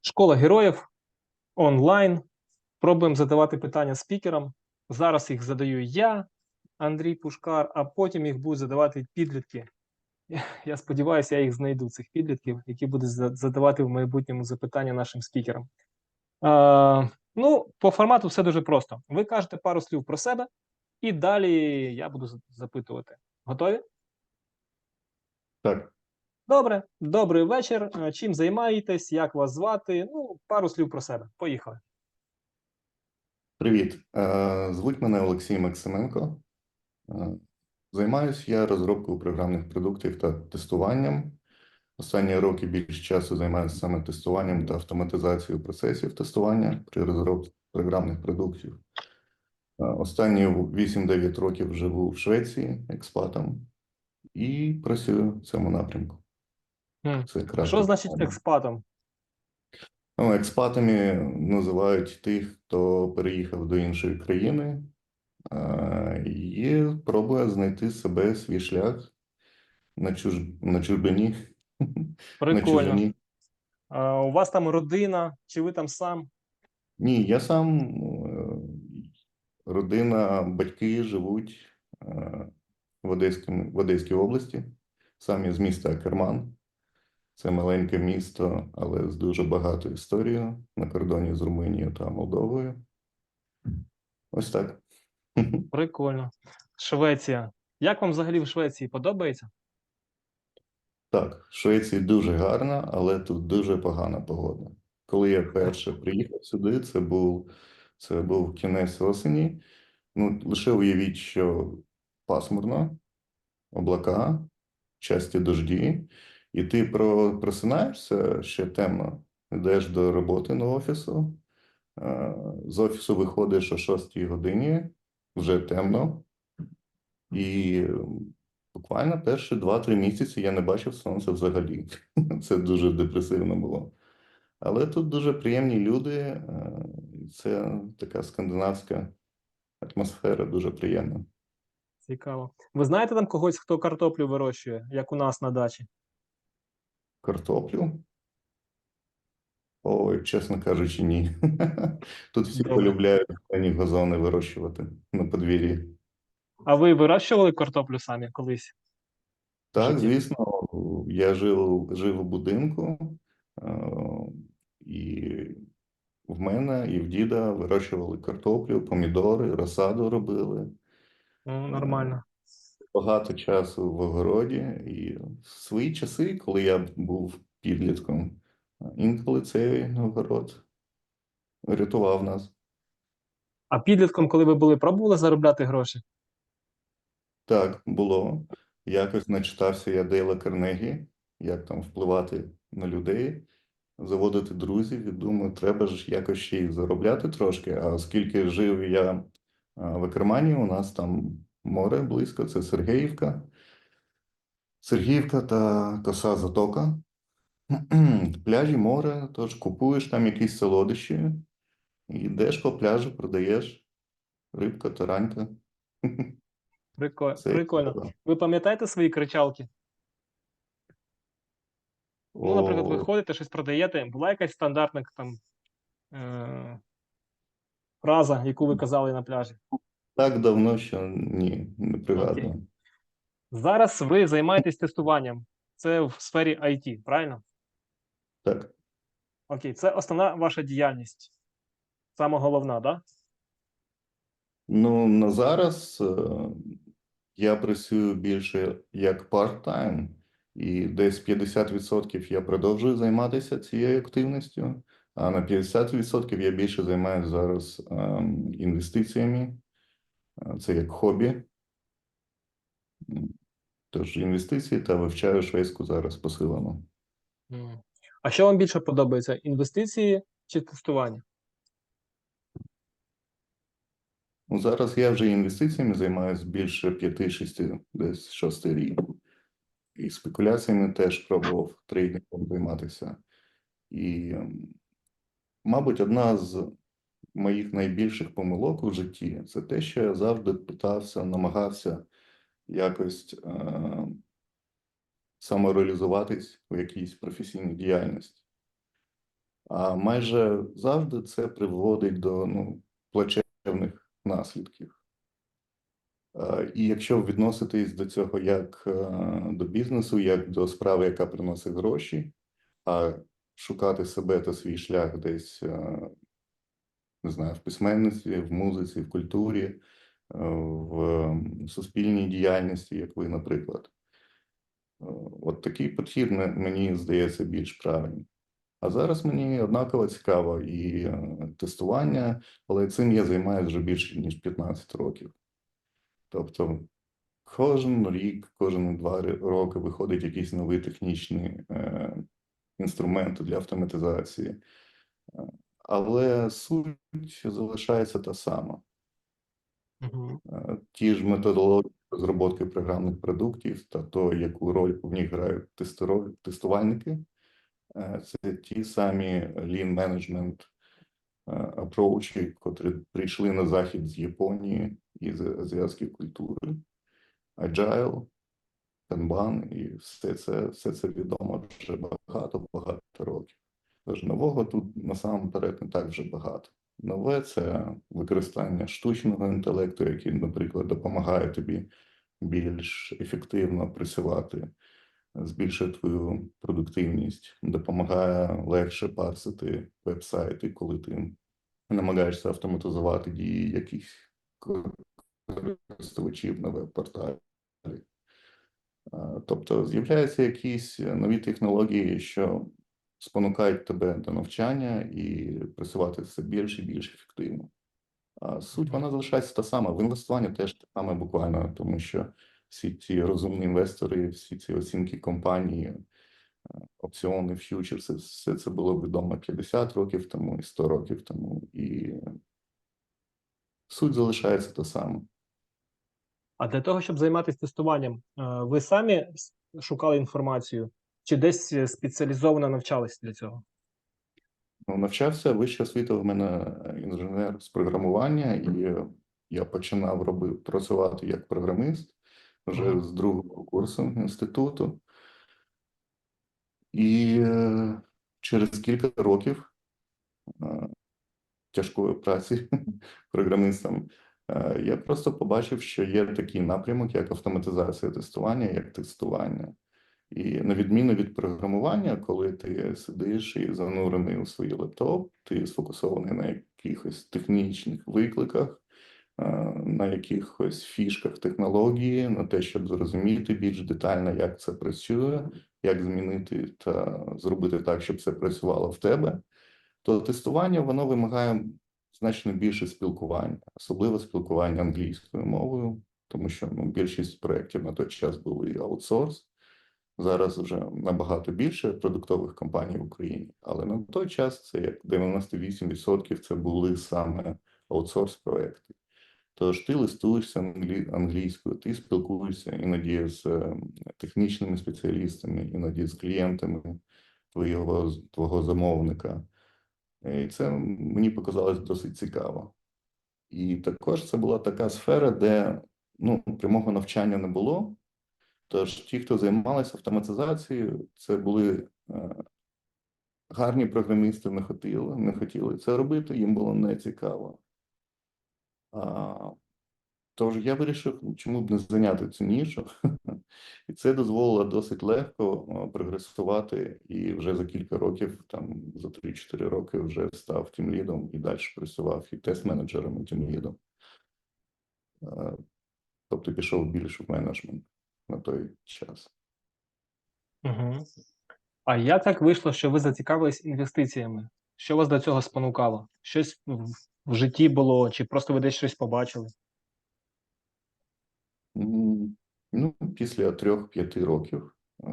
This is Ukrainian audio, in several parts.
Школа героїв онлайн. Пробуємо задавати питання спікерам. Зараз їх задаю я, Андрій Пушкар, а потім їх будуть задавати підлітки. Я- сподіваюся, я їх знайду, цих підлітків, які будуть задавати в майбутньому запитання нашим спікерам. Е, ну, по формату все дуже просто. Ви кажете пару слів про себе, і далі я буду запитувати. Готові? Так, Добре, добрий вечір. Е, Чим займаєтесь? Як вас звати? Ну, пару слів про себе. Поїхали. привіт. Е, Звуть мене Олексій Максименко. Е, Займаюсь я розробкою програмних продуктів та тестуванням. Останні роки більше часу займаюся саме тестуванням та автоматизацією процесів тестування при розробці програмних продуктів. Останні 8-9 років живу в Швеції експатом і працюю в цьому напрямку. Це краще. Що значить експатом? Ну, експатами називають тих, хто переїхав до іншої країни і пробує знайти себе свій шлях на, чуж... на чужбині. На Прикольно. чужині. А, у вас там родина, чи ви там сам? Ні, я сам, е, родина, батьки живуть е, в Одеському, в Одеській області, самі з міста Керман. Це маленьке місто, але з дуже багатою історією на кордоні з Румунією та Молдовою. Ось так. Прикольно. Швеція. Як вам взагалі в Швеції подобається? Так, в Швеції дуже гарна, але тут дуже погана погода. Коли я вперше приїхав сюди, це був, це був кінець осені. Ну, лише уявіть, що пасмурно, облака, часті дожді, і ти про, просинаєшся ще темно, йдеш до роботи на офісу. е, З офісу виходиш о 6 годині, вже темно, і буквально перші 2-3 місяці я не бачив сонця взагалі. Це дуже депресивно було. Але тут дуже приємні люди, е, це така скандинавська атмосфера, дуже приємна. Цікаво. Ви знаєте там когось, хто картоплю вирощує, як у нас на дачі? Картоплю? Ой, чесно кажучи, ні. Тут всі Добре. полюбляють пані газони вирощувати на подвір'ї. А ви вирощували картоплю самі колись? Так, звісно, я жив, жив у будинку, е, і в мене, і в діда вирощували картоплю, помідори, розсаду робили. Ну, нормально. Багато часу в огороді, і в свої часи, коли я був підлітком, інколи цей огород рятував нас. А підлітком, коли ви були, пробували заробляти гроші? Так, було. Якось начитався я Дейла Карнегі, як там впливати на людей, заводити друзів, і думаю, треба ж якось ще й заробляти трошки. А оскільки жив я в Акермані, у нас там море близько, це Сергіївка. Сергіївка та Коса Затока. Пляжі, море, тож купуєш там якісь солодощі, йдеш по пляжу, продаєш рибка, таранька. Прикольно. Це Прикольно. Ви пам'ятаєте свої кричалки? Ну, наприклад, ви ходите, щось продаєте, була якась стандартна там е- фраза, яку ви казали на пляжі. Так давно, що ні, не пригадую. Окей. Зараз ви займаєтесь тестуванням. Це в сфері IT, правильно? Так, Окей, це основна ваша діяльність. Саме головна, да? ну на зараз е, я працюю більше як part-time, і десь 50% я продовжую займатися цією активністю, а на 50% я більше займаюся зараз ем, інвестиціями. Це як хобі. Тож інвестиції та вивчаю шведську зараз посилено. А що вам більше подобається? Інвестиції чи тестування? Ну, зараз я вже інвестиціями займаюся більше 5-6, десь 6 рік. І спекуляціями теж пробував трейдингом займатися. І, мабуть, одна з моїх найбільших помилок у житті це те, що я завжди питався, намагався якось е, самореалізуватись у якійсь професійній діяльності. А майже завжди це приводить до ну, плачевних наслідків. Е, І якщо відноситись до цього як е, до бізнесу, як до справи, яка приносить гроші, а шукати себе та свій шлях десь, е, не знаю, в письменництві, в музиці, в культурі, е, в суспільній діяльності, як ви, наприклад. Е, От такий підхід мені здається більш правильним. А зараз мені однаково цікаво і е, тестування, але цим я займаюся вже більше ніж 15 років. Тобто кожен рік, кожен два роки виходить якийсь новий технічний е, інструмент для автоматизації. Але суть залишається та сама. Е, Ті ж методології розробки програмних продуктів та то, яку роль в них грають тестувальники, е, це ті самі lean management е, котрі прийшли на захід з Японії і з азіатської культури. Agile, Kanban і все це, все це відомо вже багато-багато років. Тож нового тут насамперед не так вже багато. Нове це використання штучного інтелекту, який, наприклад, допомагає тобі більш ефективно працювати, збільшує твою продуктивність, допомагає легше парсити веб-сайти, коли ти намагаєшся автоматизувати дії якихось користувачів на веб-порталі. Тобто з'являються якісь нові технології, що спонукають тебе до навчання і працювати все більш і більш ефективно. А суть вона залишається та сама. В інвестуванні теж те саме буквально, тому що всі ці розумні інвестори, всі ці оцінки компанії, е, опціони, ф'ючерси, все це було відомо 50 років тому і 100 років тому, і суть залишається та сама. А для того, щоб займатися тестуванням, е, ви самі шукали інформацію чи десь е, спеціалізовано навчались для цього? Ну, навчався вища освіта в мене інженер з програмування, і я починав роби, працювати як програмист вже Мгм. з другого курсу інституту. І е, через кілька років е, тяжкої праці програмистом е, я просто побачив, що є такий напрямок, як автоматизація тестування, як тестування. І на відміну від програмування, коли ти сидиш і занурений у свій лептоп, ти сфокусований на якихось технічних викликах, на якихось фішках технології, на те, щоб зрозуміти більш детально, як це працює, як змінити та зробити так, щоб це працювало в тебе, то тестування воно вимагає значно більше спілкування, особливо спілкування англійською мовою, тому що ну, більшість проєктів на той час були аутсорс. Зараз вже набагато більше продуктових компаній в Україні, але на той час це як 98% це були саме аутсорс проекти. Тож ти листуєшся англійською, ти спілкуєшся іноді з е, технічними спеціалістами, іноді з клієнтами твого, твого замовника. І це мені показалось досить цікаво. І також це була така сфера, де ну, прямого навчання не було. Тож ті, хто займалися автоматизацією, це були е, гарні програмісти, не хотіли, не хотіли це робити, їм було не цікаво. А, тож я вирішив, чому б не зайняти цю нішу, і це дозволило досить легко е, прогресувати. І вже за кілька років, там за 3-4 роки, вже став тімлідом і далі працював і тест-менеджером, і тімлідом. Е, Тобто пішов більше в менеджмент на той час. Угу. А як так вийшло, що ви зацікавились інвестиціями? Що вас до цього спонукало? Щось в, в житті було, чи просто ви десь щось побачили? Ну, після трьох-п'яти років е,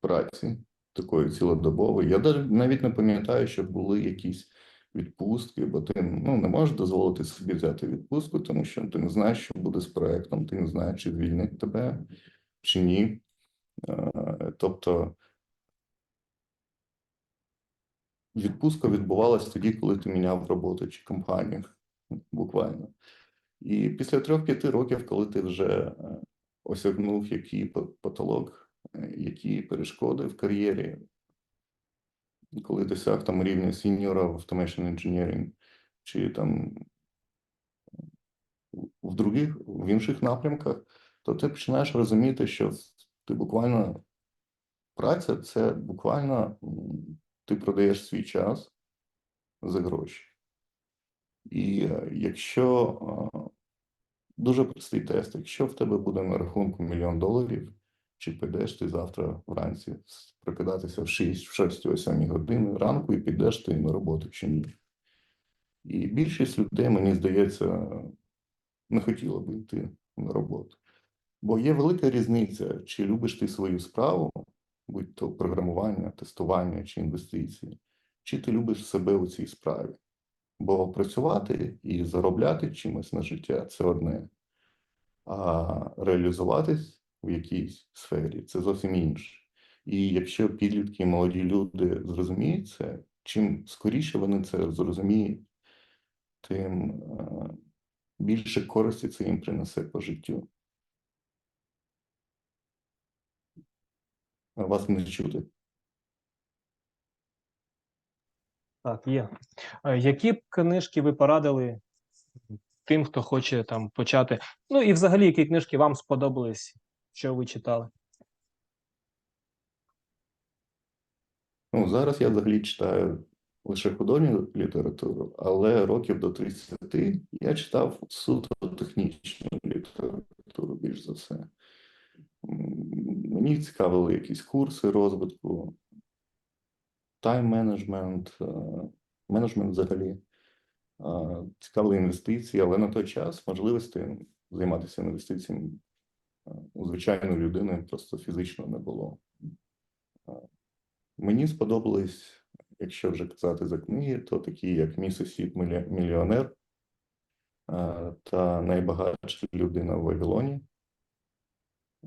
праці такої цілодобової, я даже навіть не пам'ятаю, що були якісь відпустки, бо ти ну, не можеш дозволити собі взяти відпустку, тому що ти не знаєш, що буде з проектом, ти не знаєш, чи звільнять тебе, чи ні. Е, Тобто відпустка відбувалась тоді, коли ти міняв роботу чи компанію, буквально. І після трьох-п'яти років, коли ти вже е, осягнув який по- потолок, е, які перешкоди в кар'єрі, коли досяг там рівня сіньора в Automation Engineering, чи там в других, в інших напрямках, то ти починаєш розуміти, що ти буквально праця це буквально ти продаєш свій час за гроші. І е, якщо е, дуже простий тест, якщо в тебе буде на рахунку мільйон доларів, чи підеш ти завтра вранці прокидатися в 6, в 6 о 7 години ранку і підеш ти на роботу чи ні. І більшість людей, мені здається, не хотіла би йти на роботу. Бо є велика різниця, чи любиш ти свою справу, будь то програмування, тестування чи інвестиції, чи ти любиш себе у цій справі. Бо працювати і заробляти чимось на життя це одне, а реалізуватись в якійсь сфері це зовсім інше. І якщо підлітки і молоді люди зрозуміють це, чим скоріше вони це зрозуміють, тим е, більше користі це їм принесе по життю. Вас не чути. Так, є. Е, Які б книжки ви порадили тим, хто хоче там почати? Ну і взагалі, які книжки вам сподобались, що ви читали? Ну, зараз я взагалі читаю лише художню літературу, але років до 30 я читав суто технічну літературу, більш за все. Мені цікавили якісь курси розвитку, тайм-менеджмент, менеджмент взагалі. Е, Цікавили інвестиції, але на той час можливості займатися інвестиціями у звичайної людини просто фізично не було. Мені сподобались, якщо вже казати за книги, то такі, як Місісіп Мільйонер е, та Найбагатша людина в Вавилоні.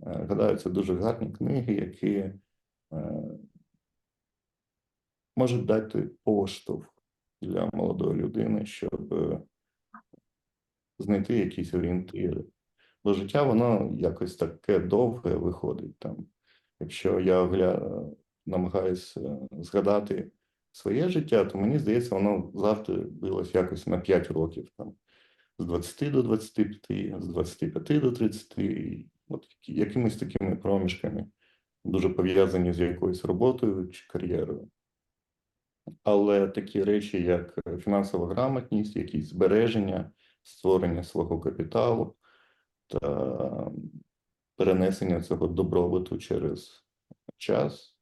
Гадаю, це дуже гарні книги, які можуть дати поштовх для молодої людини, щоб знайти якісь орієнтири. Бо життя воно якось таке довге виходить там. Якщо я гля... намагаюся згадати своє життя, то мені здається, воно завжди билось якось на 5 років там. З 20 до 25, з 25 до 30, і от якимись такими проміжками, дуже пов'язані з якоюсь роботою чи кар'єрою. Але такі речі, як е, фінансова грамотність, якісь збереження, створення свого капіталу та перенесення цього добробуту через час,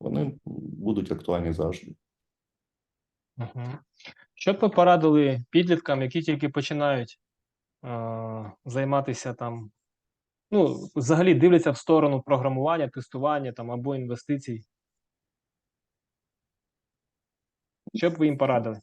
вони будуть актуальні завжди. Угу. Що б ви порадили підліткам, які тільки починають е, займатися там, ну, взагалі дивляться в сторону програмування, тестування там або інвестицій? Що б ви їм порадили?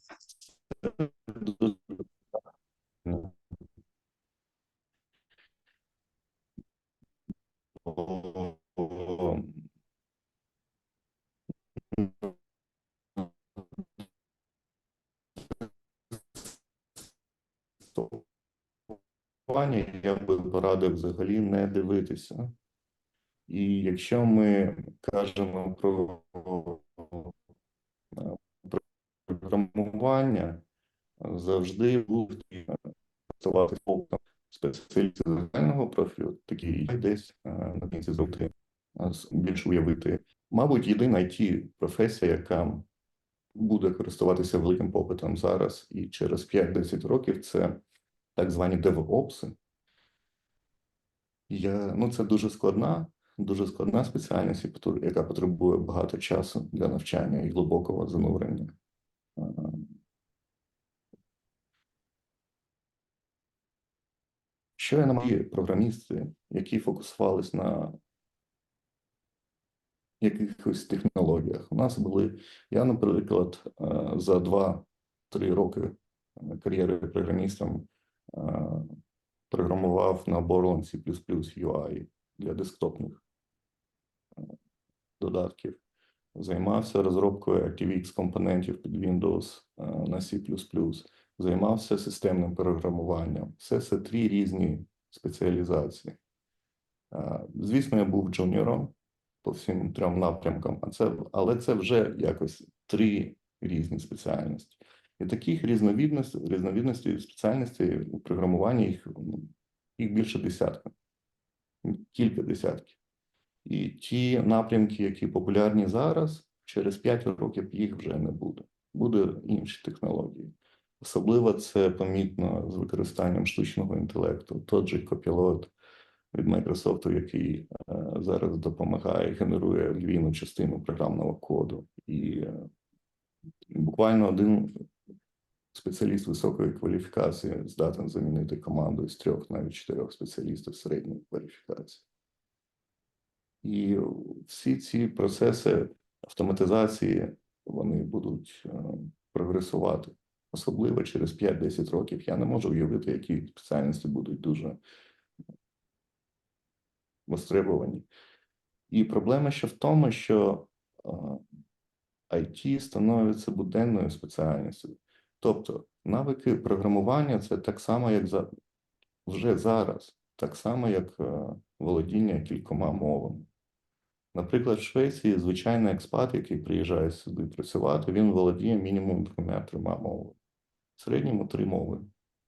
Я би порадив взагалі не дивитися. І якщо ми кажемо про е, програмування, завжди будуть працювати з спеціалісти загального профілю, такі десь на кінці зробити більш уявити. Мабуть, єдина it професія, яка буде користуватися великим попитом зараз і через 5-10 років, це так звані DevOps. Я, ну, це дуже складна, дуже складна спеціальність, яка потребує багато часу для навчання і глибокого занурення. Що я на мої програмісти, які фокусувались на якихось технологіях. У нас були, я, наприклад, е, за 2-3 роки е, кар'єри програмістом е, програмував на Borland C++ UI для десктопних додатків. Займався розробкою ActiveX компонентів під Windows на C++, займався системним програмуванням. Все це три різні спеціалізації. Е, Звісно, я був джуніором, по всім трьом напрямкам, а це, але це вже якось три різні спеціальності. І таких різновідностей, різновідностей спеціальностей у програмуванні їх, їх більше десятка, кілька десятків. І ті напрямки, які популярні зараз, через 5 років їх вже не буде. Буде інші технології. Особливо це помітно з використанням штучного інтелекту. Тот же Copilot від Microsoft, який е, зараз допомагає, генерує львівну частину програмного коду. І е, буквально один спеціаліст високої кваліфікації здатен замінити команду з трьох, навіть чотирьох спеціалістів середньої кваліфікації. І всі ці процеси автоматизації вони будуть е, прогресувати. Особливо через 5-10 років. Я не можу уявити, які спеціальності будуть дуже востребовані. І проблема ще в тому, що IT становиться буденною спеціальністю. Тобто навики програмування це так само, як за вже зараз, так само, як е, володіння кількома мовами. Наприклад, в Швеції звичайний експат, який приїжджає сюди працювати, він володіє мінімум двома-трьома мовами. В середньому три мови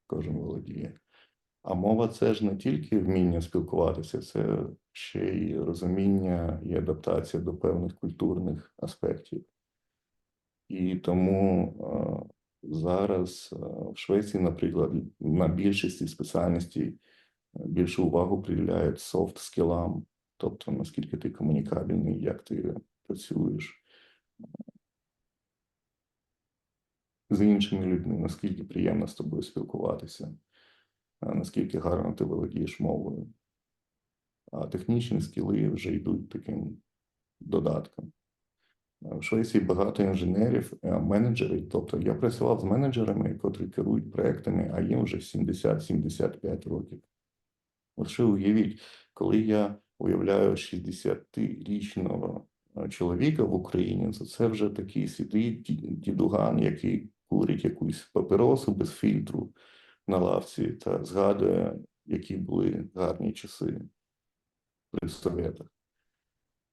кожен володіє. А мова це ж не тільки вміння спілкуватися, це ще й розуміння і адаптація до певних культурних аспектів. І тому зараз в Швеції, наприклад, на більшості спеціальностей більшу увагу приділяють софт скілам, тобто наскільки ти комунікабельний, як ти працюєш з іншими людьми, наскільки приємно з тобою спілкуватися, наскільки гарно ти володієш мовою. А технічні скіли вже йдуть таким додатком. В Швеції багато інженерів, менеджерів. Тобто я працював з менеджерами, котрі керують проектами, а їм вже 70-75 років. Що уявіть, коли я уявляю 60-річного е, чоловіка в Україні, то це вже такий ді- дідуган, який курить якусь папіросу без фільтру на лавці та згадує, які були гарні часи при Совєтах.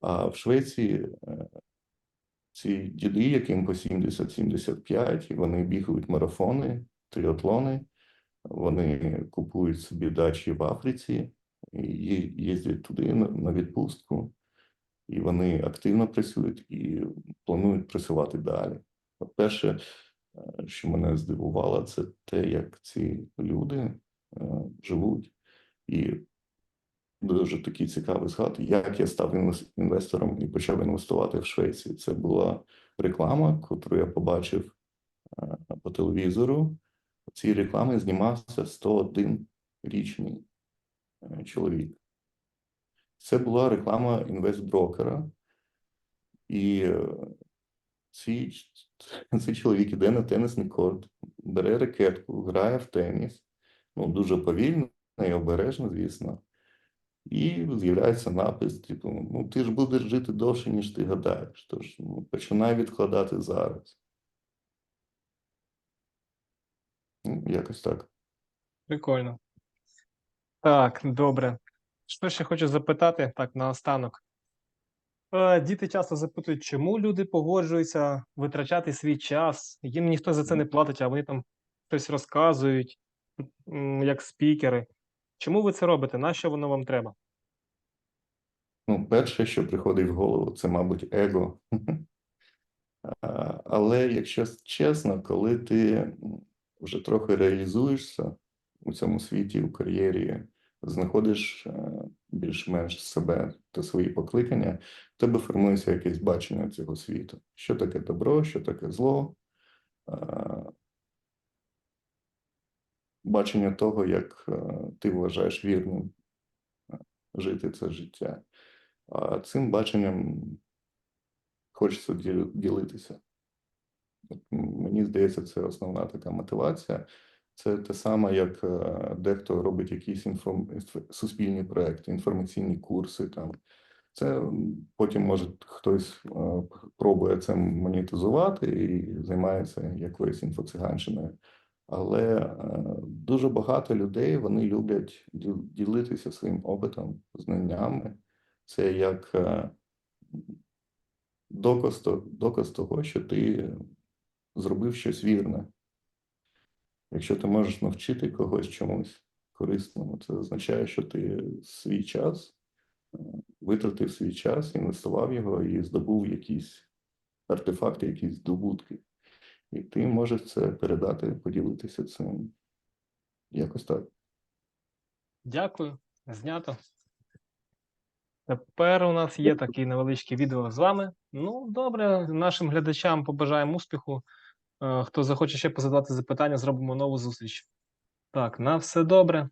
А в Швеції е, ці діди, яким по 70-75, і вони бігають марафони, тріатлони, вони купують собі дачі в Африці і їздять туди на, відпустку, і вони активно працюють і планують працювати далі. От Перше, е, що мене здивувало, це те, як ці люди е, живуть. І дуже такий цікавий згад, як я став інвестором і почав інвестувати в Швеції. Це була реклама, яку я побачив е, по телевізору. В цій рекламі знімався 101-річний е, чоловік. Це була реклама інвестброкера. І е, цей, цей чоловік іде на тенісний корт, бере ракетку, грає в теніс. Ну, дуже повільно і обережно, звісно. І з'являється напис: типу, ну ти ж будеш жити довше, ніж ти гадаєш. Тож ну, починай відкладати зараз. Ну, якось так. Прикольно. Так, добре. Що ще хочу запитати, так, наостанок. Е, Діти часто запитують, чому люди погоджуються витрачати свій час. Їм ніхто за це не платить, а вони там щось розказують, як спікери. Чому ви це робите? Нащо воно вам треба? Ну, перше, що приходить в голову, це, мабуть, его. Але якщо чесно, коли ти вже трохи реалізуєшся у цьому світі, у кар'єрі, знаходиш е, більш-менш себе та свої покликання, в тебе формується якесь бачення цього світу. Що таке добро, що таке зло, бачення того, як е, ти вважаєш вірним е, жити це життя. А цим баченням хочеться ділитися. Мені здається, це основна така мотивація. Це те саме, як е, дехто робить якісь інформ... суспільні проекти, інформаційні курси. Там. Це потім може хтось е, пробує це монетизувати і займається якоюсь інфоциганщиною. Але е, дуже багато людей вони люблять ділитися своїм опитом, знаннями. Це як доказ того, що ти зробив щось вірне. Якщо ти можеш навчити когось чомусь корисному, це означає, що ти свій час е, витратив свій час, інвестував його і здобув якісь артефакти, якісь здобутки. І ти можеш це передати, поділитися цим. Якось так. Дякую, знято. Тепер у нас є такий невеличкий відео з вами. Ну, добре, нашим глядачам побажаємо успіху. Е, Хто захоче ще позадавати запитання, зробимо нову зустріч. Так, на все добре.